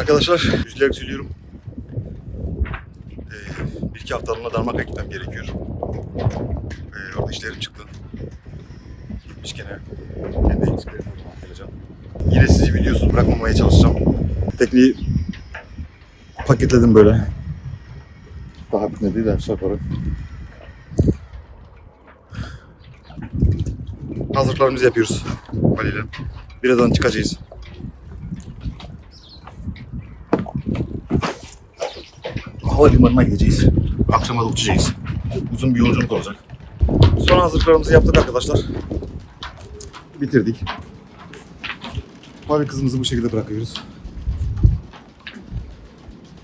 Arkadaşlar üzülerek söylüyorum. Ee, bir iki haftalığına Danimarka'ya gitmem gerekiyor. Ee, orada işlerim çıktı. Gitmiş gene. Kendi eksiklerimi geleceğim. Yine sizi videosuz bırakmamaya çalışacağım. Tekniği paketledim böyle. Daha bitmedi de aşağı yukarı. Hazırlıklarımızı yapıyoruz. Valiyle. Birazdan çıkacağız. Havalimanına gideceğiz. Akşama da uçacağız. Uzun bir yolculuk olacak. Son hazırlıklarımızı yaptık arkadaşlar. Bitirdik. Mavi kızımızı bu şekilde bırakıyoruz.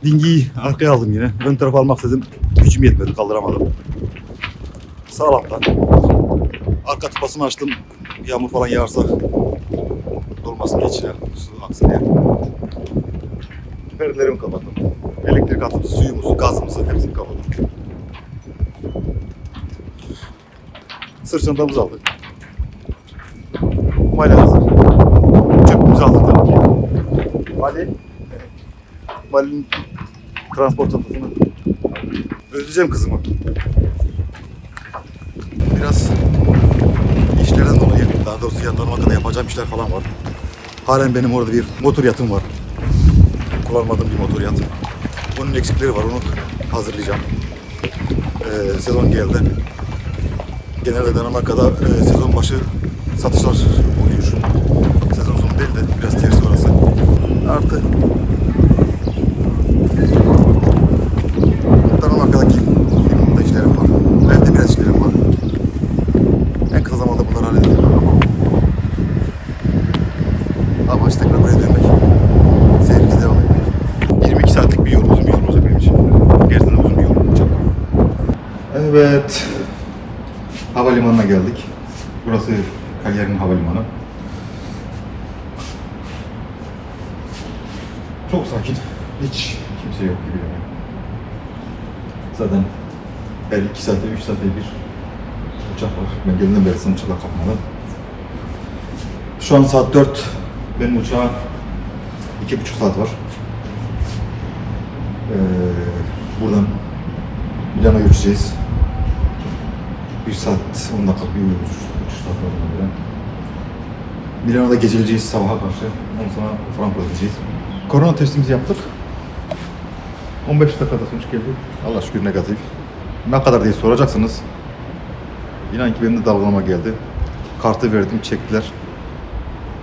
Dingiyi arkaya aldım yine. Ön tarafa almak istedim. Gücüm yetmedi kaldıramadım. Sağlamdan. Arka tıpasını açtım. Yağmur falan yağarsa dolmasın içine. Su aksın diye. Perdelerimi kapattım. Elektrik hattımızı, suyumuzu, gazımızı hepsini kapattım. Sırt çantamızı aldık. Mali hazır. Çöpümüzü aldık tabii ki. Mali. Mali'nin transport çantasını. Özleyeceğim kızımı. Biraz işlerden dolayı, daha doğrusu yanlarıma kadar yapacağım işler falan var. Halen benim orada bir motor yatım var. Kullanmadığım bir motor yat. Onun eksikleri var, onu hazırlayacağım. Ee, sezon geldi. Genelde Danimarka'da e, sezon başı satışlar oluyor. Sezon sonu değil de biraz ters orası. Artı Danimarka'daki limanında işlerim var. Evde biraz işlerim var. En kısa zamanda bunları halledeceğim. Amaç tekrar buraya dönmek. Seyrimize devam etmek. 22 saatlik bir yol, uzun bir yol olacak benim için. Gerçekten uzun bir yol olacak. Evet. Havalimanına geldik. Burası Cagliari'nin havalimanı. Çok sakin. Hiç kimse yok gibi yani. Zaten her iki saatte, üç saatte bir uçak var. Ben geldiğimden beri uçakla kalkmadı. Şu an saat 4. Benim uçağa iki buçuk saat var. Ee, buradan Milano'ya uçacağız. Bir saat, 10 dakika bir uçuş, uçuş saat var ona göre. Milano'da geceleyeceğiz sabaha karşı. Ondan sonra Frankfurt'a gideceğiz. Korona testimizi yaptık. 15 dakikada sonuç geldi. Allah şükür negatif. Ne kadar diye soracaksınız. İnan ki benim de dalgalama geldi. Kartı verdim, çektiler.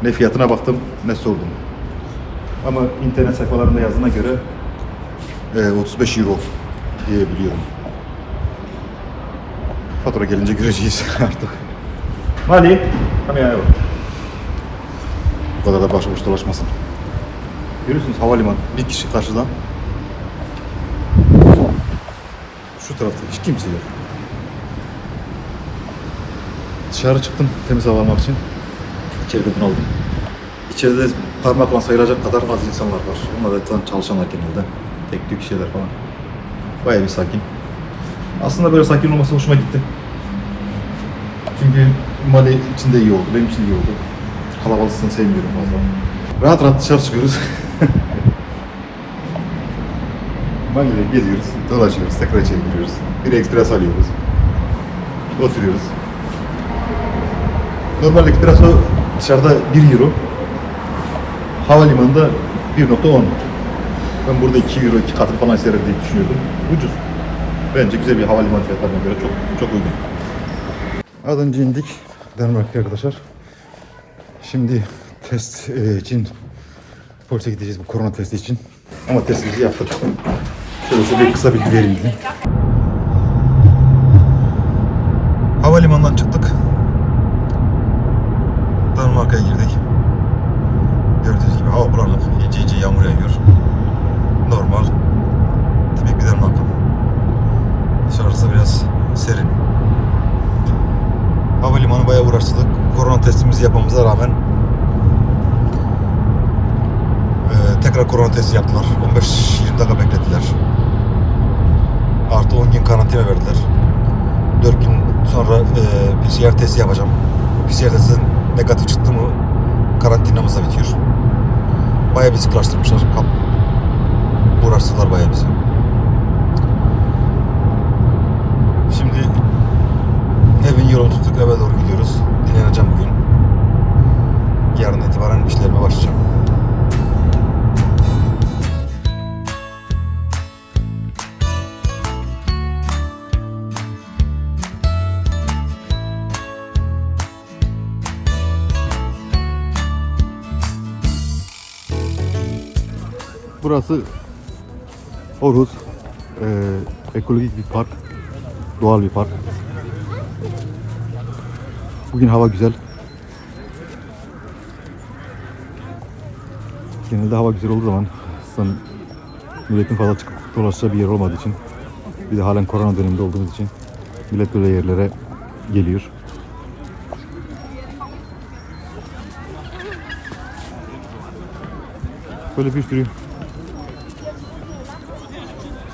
Ne fiyatına baktım, ne sordum. Ama internet sayfalarında yazdığına göre e, 35 euro diye biliyorum. Fatura gelince göreceğiz artık. Mali, kamera yok. Bu kadar da başıboş dolaşmasın. Görüyorsunuz havalimanı. Bir kişi karşıdan. Şu tarafta hiç kimse yok. Dışarı çıktım temiz hava almak için. İçeride bunu aldım. İçeride parmakla sayılacak kadar az insanlar var. Onlar da çalışanlar genelde. Tek tük şeyler falan. Bayağı bir sakin. Aslında böyle sakin olması hoşuma gitti. Çünkü Mali içinde iyi oldu, benim için iyi oldu. Kalabalığını sevmiyorum fazla. Rahat rahat dışarı çıkıyoruz. Mali'de geziyoruz, dolaşıyoruz, tekrar içeri giriyoruz. Bir ekspres alıyoruz. Oturuyoruz. Normal espresso dışarıda 1 euro. Havalimanında 1.10. Ben burada 2 euro, 2 katı falan isterim diye düşünüyordum. Ucuz. Bence güzel bir havalimanı fiyatlarına göre çok çok uygun. Az önce indik Danimarka'ya arkadaşlar. Şimdi test e, için polise gideceğiz bu korona testi için. Ama testimizi yaptık. Şöyle size bir kısa bilgi vereyim dedim. Havalimanından çıktık. Danimarka'ya girdik. Gördüğünüz gibi hava bulanık, iyice iyice yağmur yağıyor. Normal, tipik bir Danimarka. Dışarısı biraz serin. Havalimanı bayağı uğraştırdık. Korona testimizi yapmamıza rağmen eee, tekrar korona testi yaptılar. 15-20 dakika beklediler. Artı 10 gün karantina verdiler. 4 gün sonra eee PCR testi yapacağım. PCR testi negatif çıktı mı karantinamız da bitiyor. Bayağı bir sıklaştırmışlar. Kap- uğraştılar bayağı bizi. Burası Orhus eee, ekolojik bir park, doğal bir park. Bugün hava güzel. Genelde hava güzel olduğu zaman son milletin fazla çıkıp dolaşacağı bir yer olmadığı için bir de halen korona döneminde olduğumuz için millet böyle yerlere geliyor. Böyle bir sürü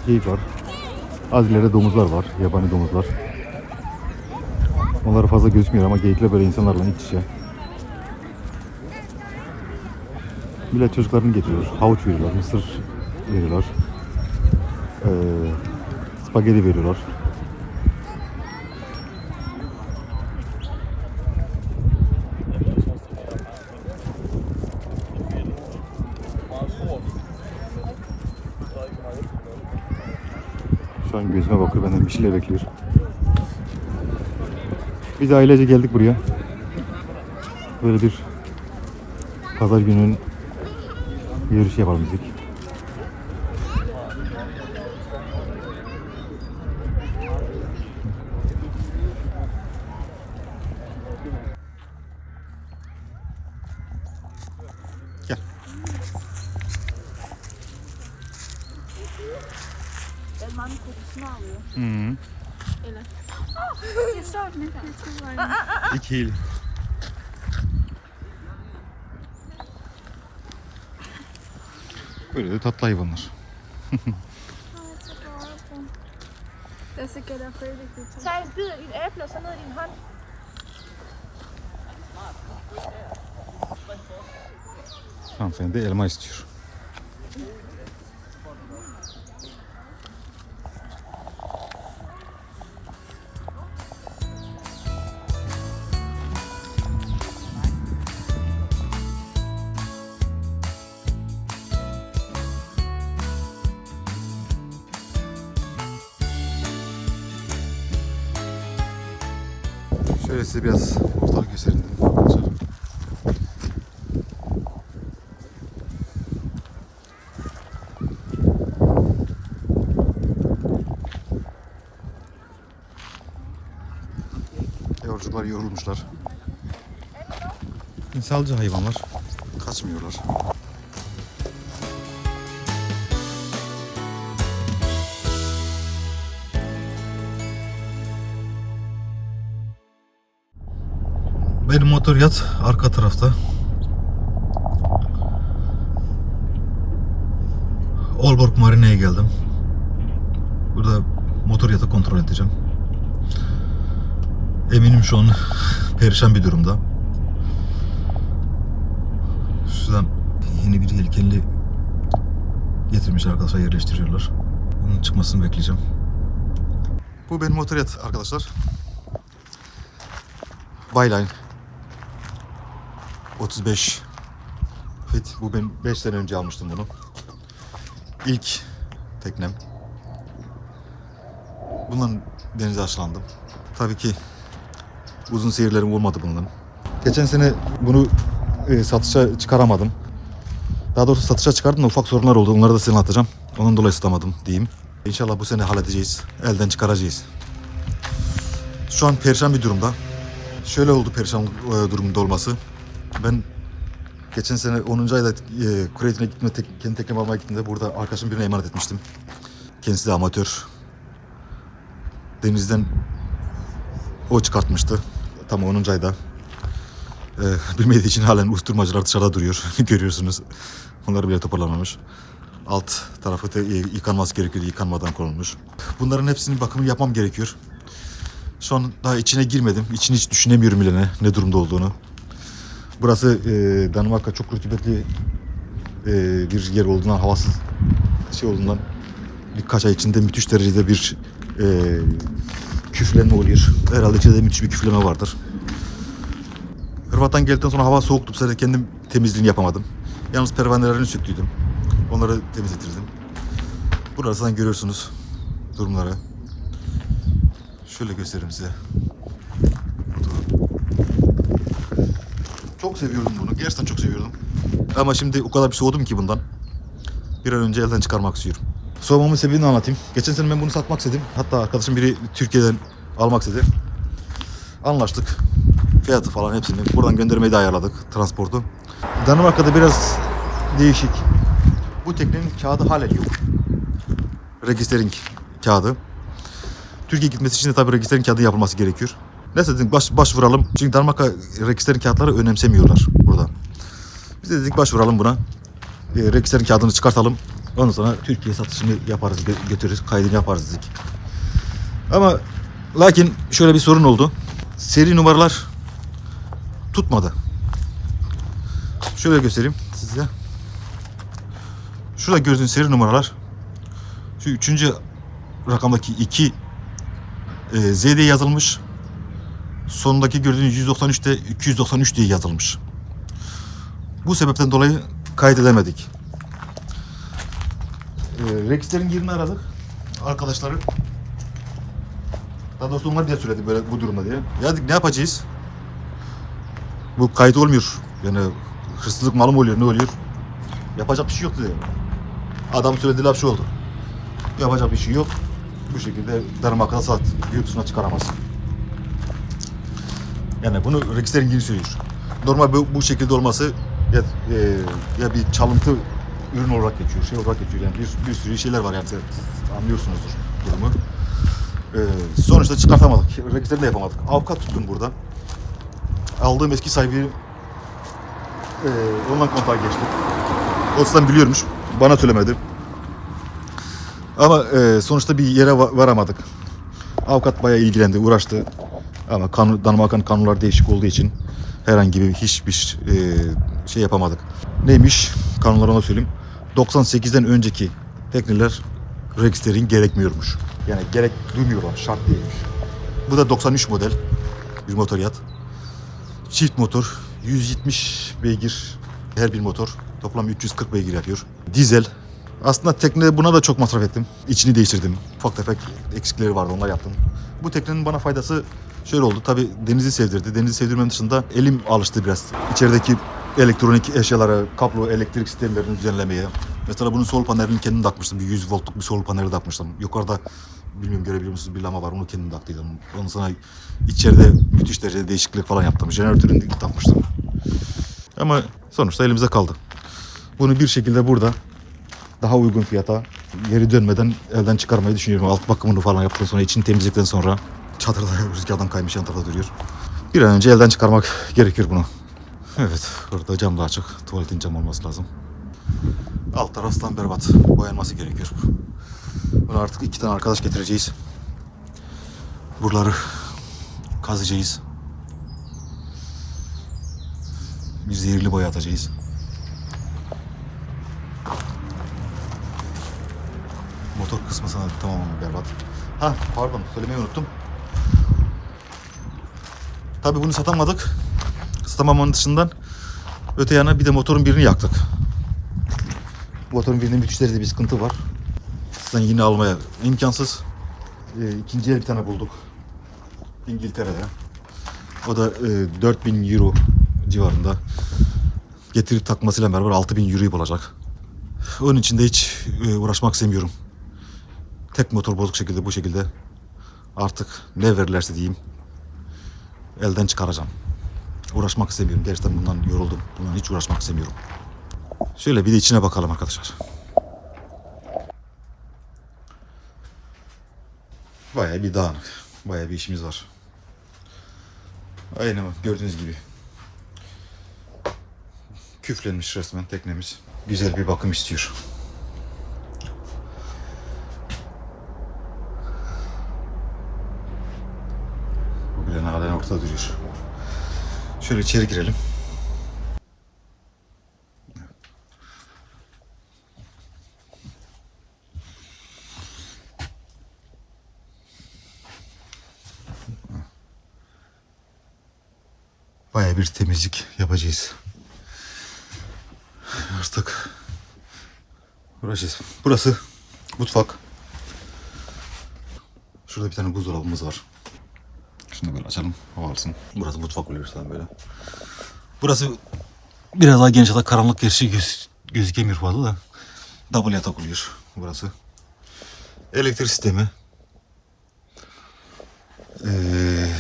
geyik var. Az ileride domuzlar var, yabani domuzlar. Onlar fazla gözükmüyor ama geyikler böyle insanlarla iç içe. Millet çocuklarını getiriyor. Havuç veriyorlar, mısır veriyorlar. Ee, spagetti veriyorlar. Gözüme bakıyor benden bir şeyler bekliyor. Biz ailece geldik buraya. Böyle bir pazar gününün yürüyüşü yapalım dedik. Hı -hı. Yeter mi? İki il. Böyle de tatlı hayvanlar. Der er sikkert der fælde. Tag en bid af dit æble og så ned i din hånd. Hanımefendi elma istiyor. Size biraz ortalık göstereyim dedim. Yavrucuklar yorulmuşlar. İnsalcı hayvanlar. Kaçmıyorlar. Motor yat arka tarafta. Olborg Marine'ye geldim. Burada motor yatı kontrol edeceğim. Eminim şu an perişan bir durumda. Şuradan yeni bir yelkenli getirmiş arkadaşlar yerleştiriyorlar. Bunun çıkmasını bekleyeceğim. Bu benim motoryat arkadaşlar. Byline 35 fit. Bu ben 5 sene önce almıştım bunu. İlk teknem. Bundan denize aşılandım. Tabii ki uzun seyirlerim olmadı bundan. Geçen sene bunu e, satışa çıkaramadım. Daha doğrusu satışa çıkardım da ufak sorunlar oldu. Onları da size anlatacağım. Onun dolayı satamadım diyeyim. İnşallah bu sene halledeceğiz. Elden çıkaracağız. Şu an perişan bir durumda. Şöyle oldu perişan e, durumunda olması. Ben geçen sene 10. ayda e, Kureyt'ine gitme, tek, kendi teknemi almaya gittiğimde burada arkadaşım birine emanet etmiştim. Kendisi de amatör. Denizden o çıkartmıştı. Tam 10. ayda. Ee, bilmediği için halen usturmacılar dışarıda duruyor. Görüyorsunuz. Onları bile toparlamamış. Alt tarafı da yıkanması gerekiyor. Yıkanmadan konulmuş. Bunların hepsinin bakımı yapmam gerekiyor. Şu an daha içine girmedim. İçini hiç düşünemiyorum bile ne, ne durumda olduğunu. Burası e, Danimarka çok rutubetli e, bir yer olduğundan havasız şey olduğundan birkaç ay içinde müthiş derecede bir e, küflenme oluyor. Herhalde içeride müthiş bir küfleme vardır. Hırvat'tan geldikten sonra hava soğuktu. Bu sefer kendim temizliğini yapamadım. Yalnız pervanelerini söktüydüm. Onları temizletirdim. Burasından görüyorsunuz durumları. Şöyle göstereyim size. Çok seviyordum bunu. Gerçekten çok seviyordum. Ama şimdi o kadar bir soğudum ki bundan. Bir an önce elden çıkarmak istiyorum. Soğumamın sebebini anlatayım. Geçen sene ben bunu satmak istedim. Hatta arkadaşım biri Türkiye'den almak istedi. Anlaştık. Fiyatı falan hepsini. Buradan göndermeyi de ayarladık. Transportu. Danimarka'da biraz değişik. Bu teknenin kağıdı halen yok. Registering kağıdı. Türkiye gitmesi için de tabii registering kağıdı yapılması gerekiyor. Neyse dedik baş, başvuralım. Çünkü Danimarka registering kağıtları önemsemiyorlar burada. Biz de dedik başvuralım buna. E, registering kağıdını çıkartalım. Ondan sonra Türkiye satışını yaparız, gö- götürürüz, kaydını yaparız dedik. Ama lakin şöyle bir sorun oldu. Seri numaralar tutmadı. Şöyle göstereyim size. Şurada gördüğünüz seri numaralar şu üçüncü rakamdaki 2 e, Z diye yazılmış. Sonundaki gördüğünüz 193'te 293 diye yazılmış. Bu sebepten dolayı kaydedemedik. E, Rex'lerin yerini aradık. Arkadaşları. Daha doğrusu onlar diye söyledi böyle bu durumda diye. Ya dedik ne yapacağız? Bu kayıt olmuyor. Yani hırsızlık malı mı oluyor ne oluyor? Yapacak bir şey yok dedi. Adam söylediği laf şu oldu. Yapacak bir şey yok. Bu şekilde Danimarka'da sat. Yurt dışına çıkaramaz. Yani bunu Rex'lerin gibi söylüyor. Normal bu, bu şekilde olması ya, e, ya bir çalıntı ürün olarak geçiyor, şey olarak geçiyor. Yani bir, bir sürü şeyler var yani anlıyorsunuzdur durumu. E, sonuçta çıkartamadık. Rex'lerini de yapamadık. Avukat tuttum burada. Aldığım eski sahibi e, ondan kontağa geçtim. O zaten biliyormuş. Bana söylemedi. Ama e, sonuçta bir yere va- varamadık. Avukat bayağı ilgilendi, uğraştı. Ama kanun, Danimarka'nın kanunları değişik olduğu için herhangi bir hiçbir e, şey yapamadık. Neymiş? Kanunları ona söyleyeyim. 98'den önceki tekneler registering gerekmiyormuş. Yani gerek duymuyorlar, şart değilmiş. Bu da 93 model bir motor yat. Çift motor, 170 beygir her bir motor. Toplam 340 beygir yapıyor. Dizel. Aslında tekne buna da çok masraf ettim. İçini değiştirdim. Ufak tefek eksikleri vardı onlar yaptım. Bu teknenin bana faydası şöyle oldu. Tabi denizi sevdirdi. Denizi sevdirmenin dışında elim alıştı biraz. İçerideki elektronik eşyalara, kablo, elektrik sistemlerini düzenlemeye. Mesela bunun sol panelini kendim takmıştım. Bir 100 voltluk bir sol paneli takmıştım. Yukarıda bilmiyorum görebiliyor musunuz bir lama var onu kendim taktıydım. Ondan sonra içeride müthiş derecede değişiklik falan yaptım. Jeneratörünü takmıştım. Ama sonuçta elimize kaldı. Bunu bir şekilde burada daha uygun fiyata geri dönmeden elden çıkarmayı düşünüyorum. Alt bakımını falan yaptıktan sonra için temizledikten sonra çadırda rüzgardan kaymış yan tarafta duruyor. Bir an önce elden çıkarmak gerekir bunu. Evet, burada cam da açık. Tuvaletin cam olması lazım. Alt taraftan berbat. Boyanması gerekiyor. Bunu artık iki tane arkadaş getireceğiz. Buraları kazıyacağız. Bir zehirli boya atacağız. Motor kısmı sana tamamen berbat. Ha pardon söylemeyi unuttum. Tabii bunu satamadık. Satamamanın dışından öte yana bir de motorun birini yaktık. Motorun birinde müthiş derecede bir sıkıntı var. Sizden yine almaya imkansız. E, ikinci el bir tane bulduk. İngiltere'de. O da e, 4000 euro civarında. Getirip takmasıyla beraber 6000 euroyu bulacak. Onun için de hiç e, uğraşmak istemiyorum. Tek motor bozuk şekilde bu şekilde artık ne verirlerse diyeyim elden çıkaracağım. Uğraşmak istemiyorum. Gerçekten bundan yoruldum. Bundan hiç uğraşmak istemiyorum. Şöyle bir de içine bakalım arkadaşlar. Bayağı bir dağınık. Bayağı bir işimiz var. Aynen gördüğünüz gibi. Küflenmiş resmen teknemiz. Güzel bir bakım istiyor. ayakta duruyor. Şöyle içeri girelim. Baya bir temizlik yapacağız. Artık uğraşacağız. Burası mutfak. Şurada bir tane buzdolabımız var. Şunu da böyle açalım. Hava alsın. Burası mutfak oluyor zaten böyle. Burası biraz daha geniş hatta karanlık gerçi göz, gözükemiyor fazla da. Double yatak oluyor burası. Elektrik sistemi. Ee,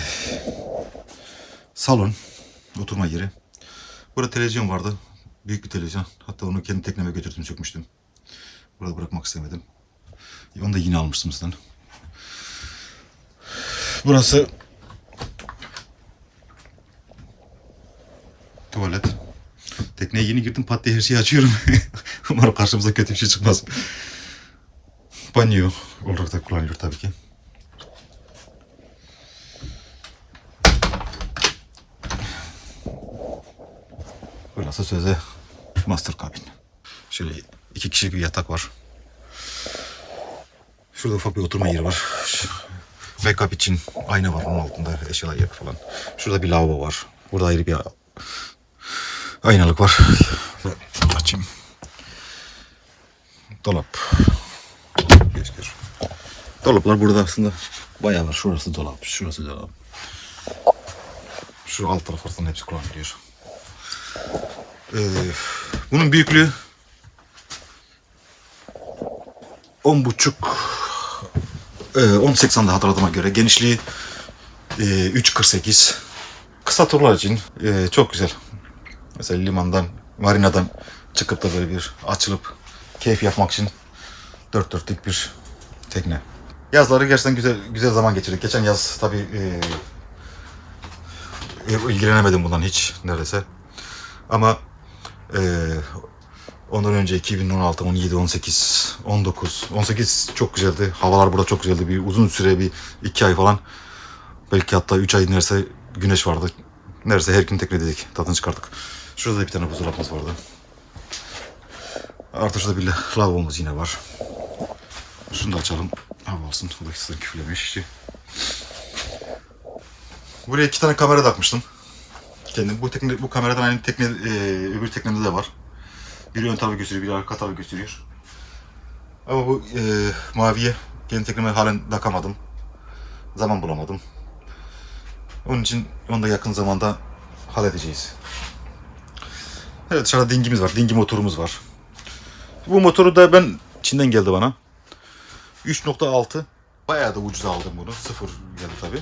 salon. Oturma yeri. Burada televizyon vardı. Büyük bir televizyon. Hatta onu kendi tekneme götürdüm sökmüştüm. Burada bırakmak istemedim. Onu da yine almıştım zaten. Burası tuvalet. Tekneye yeni girdim pat diye her şeyi açıyorum. Umarım karşımıza kötü bir şey çıkmaz. Banyo olarak da kullanılıyor tabii ki. Burası sözde master kabin. Şöyle iki kişilik bir yatak var. Şurada ufak bir oturma yeri var. Backup için ayna var onun altında eşyalar yer falan. Şurada bir lavabo var. Burada ayrı bir aynalık var. Açayım. Dolap. Göz gör. Dolaplar burada aslında bayağı var. Şurası dolap, şurası dolap. Şu alt taraf aslında hepsi kullanılıyor. Ee, bunun büyüklüğü 10 buçuk e, 10.80'da hatırladığıma göre genişliği e, 3.48 kısa turlar için e, çok güzel. Mesela limandan, marinadan çıkıp da böyle bir açılıp keyif yapmak için dört dörtlük bir tekne. Yazları gerçekten güzel güzel zaman geçirdik. Geçen yaz tabii e, e, ilgilenemedim bundan hiç neredeyse. Ama e, ondan önce 2016, 17, 18, 19, 18 çok güzeldi. Havalar burada çok güzeldi. Bir uzun süre bir iki ay falan. Belki hatta üç ay neredeyse güneş vardı. Neredeyse her gün teknededik. Tadını çıkarttık. Şurada da bir tane buzdolabımız vardı. Artık şurada bir lavabomuz yine var. Şunu da açalım. Hava alsın. Bu da sizden küfürlemiş işi. Buraya iki tane kamera takmıştım. Kendim bu tekne bu kameradan aynı tekne e, öbür teknemde de var. Biri ön tarafı gösteriyor, biri arka tarafı gösteriyor. Ama bu e, maviye kendi tekneme halen takamadım. Zaman bulamadım. Onun için onu da yakın zamanda halledeceğiz. Evet dışarıda dingimiz var. Dingi motorumuz var. Bu motoru da ben Çin'den geldi bana. 3.6 bayağı da ucuza aldım bunu. Sıfır geldi tabii.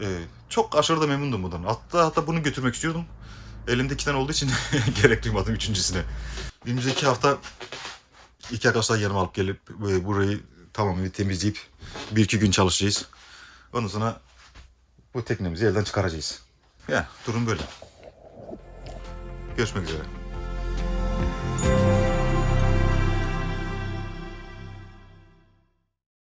Ee, çok aşırı da memnundum bundan. Hatta hatta bunu götürmek istiyordum. Elimde iki tane olduğu için gerek duymadım üçüncüsüne. Önümüzdeki hafta iki arkadaşlar yanıma alıp gelip e, burayı tamamen temizleyip bir iki gün çalışacağız. Ondan sonra bu teknemizi elden çıkaracağız. Ya durum böyle. Görüşmek üzere.